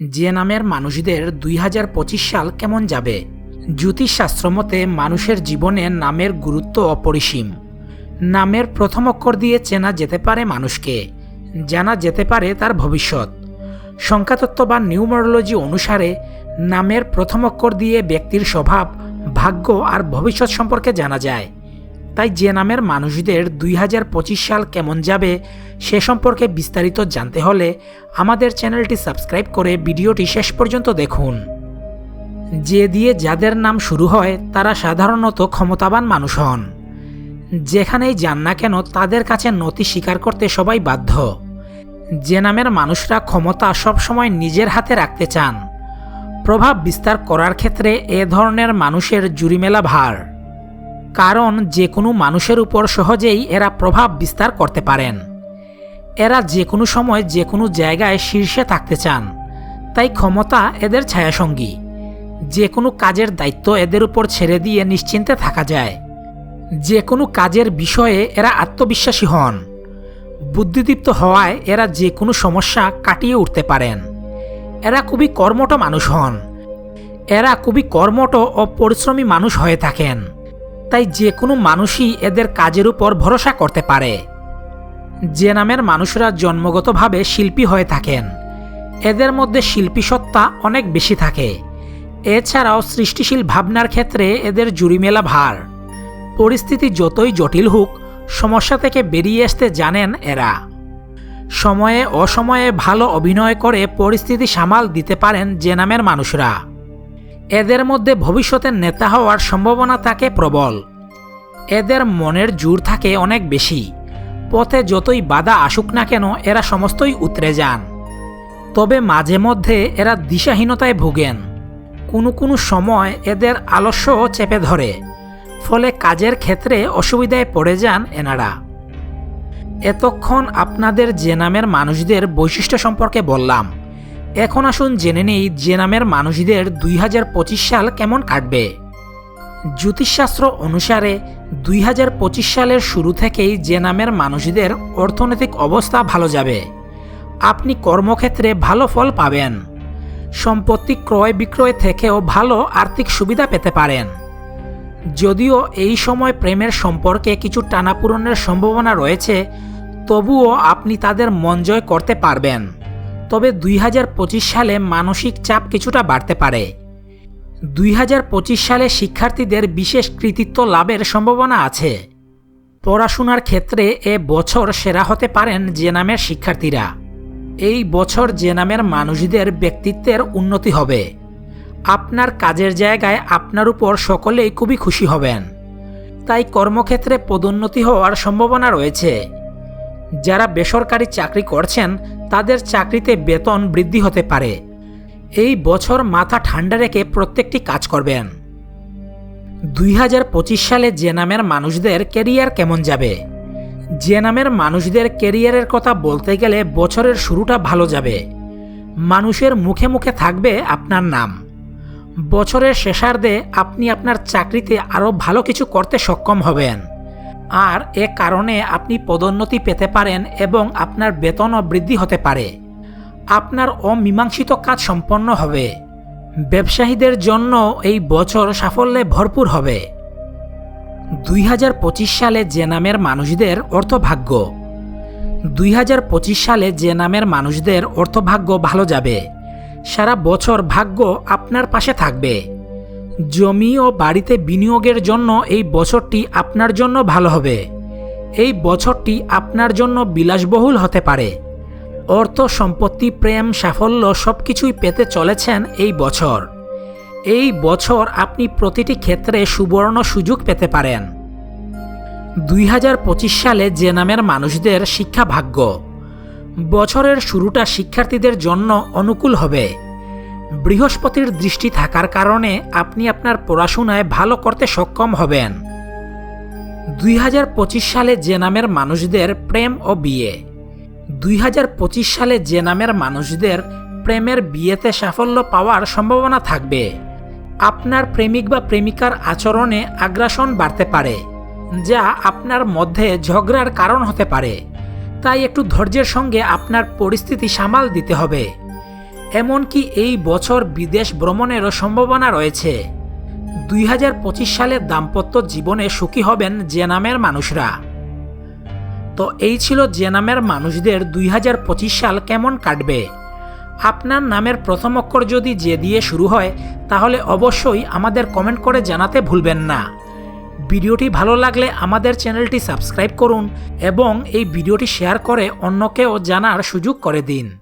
যে নামের মানুষদের দুই হাজার পঁচিশ সাল কেমন যাবে? জ্যোতিষশাস্ত্র মতে মানুষের জীবনে নামের গুরুত্ব অপরিসীম। নামের প্রথম অক্ষর দিয়ে চেনা যেতে পারে মানুষকে, জানা যেতে পারে তার ভবিষ্যৎ। সংখ্যাতত্ত্ব বা নিউমারোলজি অনুসারে নামের প্রথম অক্ষর দিয়ে ব্যক্তির স্বভাব, ভাগ্য আর ভবিষ্যৎ সম্পর্কে জানা যায়। তাই যে নামের মানুষদের দুই হাজার পঁচিশ সাল কেমন যাবে সে সম্পর্কে বিস্তারিত জানতে হলে আমাদের চ্যানেলটি সাবস্ক্রাইব করে ভিডিওটি শেষ পর্যন্ত দেখুন। যে দিয়ে যাদের নাম শুরু হয়, তারা সাধারণত ক্ষমতাবান মানুষ হন। যেখানেই যান না কেন, তাদের কাছে নথি স্বীকার করতে সবাই বাধ্য। যে নামের মানুষরা ক্ষমতা সবসময় নিজের হাতে রাখতে চান। প্রভাব বিস্তার করার ক্ষেত্রে এ ধরনের মানুষের জুরিমেলা ভার। কারণ যে কোনো মানুষের উপর সহজেই এরা প্রভাব বিস্তার করতে পারেন। এরা যে কোনো সময় যে কোনো জায়গায় শীর্ষে থাকতে চান। তাই ক্ষমতা এদের ছায়াসঙ্গী। যে কোনো কাজের দায়িত্ব এদের উপর ছেড়ে দিয়ে নিশ্চিন্তে থাকা যায়। যে কোনো কাজের বিষয়ে এরা আত্মবিশ্বাসী হন। বুদ্ধিদীপ্ত হওয়ায় এরা যে কোনো সমস্যা কাটিয়ে উঠতে পারেন। এরা খুবই কর্মঠ মানুষ হন। এরা খুবই কর্মঠ ও পরিশ্রমী মানুষ হয়ে থাকেন। তাই যে কোনো মানুষই এদের কাজের উপর ভরসা করতে পারে। যে নামের মানুষরা জন্মগতভাবে শিল্পী হয়ে থাকেন। এদের মধ্যে শিল্পী সত্তা অনেক বেশি থাকে। এছাড়াও সৃষ্টিশীল ভাবনার ক্ষেত্রে এদের জুরিমেলা ভার। পরিস্থিতি যতই জটিল হোক, সমস্যা থেকে বেরিয়ে আসতে জানেন এরা। সময়ে অসময়ে ভালো অভিনয় করে পরিস্থিতি সামাল দিতে পারেন যে নামের মানুষরা। এদের মধ্যে ভবিষ্যতের নেতা হওয়ার সম্ভাবনা থাকে প্রবল। এদের মনের জোর থাকে অনেক বেশি। পথে যতই বাধা আসুক না কেন, এরা সমস্তই উতরে যান। তবে মাঝে মধ্যে এরা দিশাহীনতায় ভোগেন। কোনো কোনো সময় এদের আলস্য চেপে ধরে, ফলে কাজের ক্ষেত্রে অসুবিধায় পড়ে যান এনারা। এতক্ষণ আপনাদের যে নামের মানুষদের বৈশিষ্ট্য সম্পর্কে বললাম। এখন আসুন জেনে নেই যে নামের মানুষদের দুই হাজার পঁচিশ সাল কেমন কাটবে। জ্যোতিষশাস্ত্র অনুসারে দুই হাজার পঁচিশ সালের শুরু থেকেই যে নামের মানুষদের অর্থনৈতিক অবস্থা ভালো যাবে। আপনি কর্মক্ষেত্রে ভালো ফল পাবেন। সম্পত্তি ক্রয় বিক্রয় থেকেও ভালো আর্থিক সুবিধা পেতে পারেন। যদিও এই সময় প্রেমের সম্পর্কে কিছু টানাপূরণের সম্ভাবনা রয়েছে, তবুও আপনি তাদের মন জয় করতে পারবেন। তবে দুই হাজার পঁচিশ সালে মানসিক চাপ কিছুটা বাড়তে পারে। দুই হাজার পঁচিশ সালে শিক্ষার্থীদের বিশেষ কৃতিত্ব লাভের সম্ভাবনা আছে। পড়াশোনার ক্ষেত্রে এ বছর সেরা হতে পারেন যে নামের শিক্ষার্থীরা। এই বছর যে নামের মানুষদের ব্যক্তিত্বের উন্নতি হবে। আপনার কাজের জায়গায় আপনার উপর সকলেই খুবই খুশি হবেন। তাই কর্মক্ষেত্রে পদোন্নতি হওয়ার সম্ভাবনা রয়েছে। যারা বেসরকারি চাকরি করছেন, তাদের চাকরিতে বেতন বৃদ্ধি হতে পারে। এই বছর মাথা ঠান্ডা রেখে প্রত্যেকটি কাজ করবেন। দুই হাজার পঁচিশ সালে যে নামের মানুষদের কেরিয়ার কেমন যাবে? যে নামের মানুষদের কেরিয়ারের কথা বলতে গেলে বছরের শুরুটা ভালো যাবে। মানুষের মুখে মুখে থাকবে আপনার নাম। বছরের শেষার্ধে আপনি আপনার চাকরিতে আরও ভালো কিছু করতে সক্ষম হবেন। আর এ কারণে আপনি পদোন্নতি পেতে পারেন এবং আপনার বেতনও বৃদ্ধি হতে পারে। আপনার অমীমাংসিত কাজ সম্পন্ন হবে। ব্যবসায়ীদের জন্য এই বছর সাফল্যে ভরপুর হবে। দুই হাজার পঁচিশ সালে যে নামের মানুষদের অর্থভাগ্য। দুই হাজার পঁচিশ সালে যে নামের মানুষদের অর্থভাগ্য ভালো যাবে। সারা বছর ভাগ্য আপনার পাশে থাকবে। জমি ও বাড়িতে বিনিয়োগের জন্য এই বছরটি আপনার জন্য ভালো হবে। এই বছরটি আপনার জন্য বিলাসবহুল হতে পারে। অর্থ, সম্পত্তি, প্রেম, সাফল্য সব কিছুই পেতে চলেছেন এই বছর। এই বছর আপনি প্রতিটি ক্ষেত্রে সুবর্ণ সুযোগ পেতে পারেন। দুই হাজার পঁচিশ সালে যে নামের মানুষদের শিক্ষা ভাগ্য। বছরের শুরুটা শিক্ষার্থীদের জন্য অনুকূল হবে। বৃহস্পতির দৃষ্টি থাকার কারণে আপনি আপনার পড়াশোনায় ভালো করতে সক্ষম হবেন। দুই হাজার পঁচিশ সালে যে নামের মানুষদের প্রেম ও বিয়ে। দুই হাজার পঁচিশ সালে যে নামের মানুষদের প্রেমের বিয়েতে সাফল্য পাওয়ার সম্ভাবনা থাকবে। আপনার প্রেমিক বা প্রেমিকার আচরণে আগ্রাসন বাড়তে পারে, যা আপনার মধ্যে ঝগড়ার কারণ হতে পারে। তাই একটু ধৈর্যের সঙ্গে আপনার পরিস্থিতি সামাল দিতে হবে। এমনকি এই বছর বিদেশ ভ্রমণেরও সম্ভাবনা রয়েছে। দুই হাজার পঁচিশ সালে দাম্পত্য জীবনে সুখী হবেন যে নামের মানুষরা। তো এই ছিল যে নামের মানুষদের দুই হাজার পঁচিশ সাল কেমন কাটবে? আপনার নামের প্রথম অক্ষর যদি যে দিয়ে শুরু হয়, তাহলে অবশ্যই আমাদের কমেন্ট করে জানাতে ভুলবেন না। ভিডিওটি ভালো লাগলে আমাদের চ্যানেলটি সাবস্ক্রাইব করুন এবং এই ভিডিওটি শেয়ার করে অন্যকেও জানার সুযোগ করে দিন।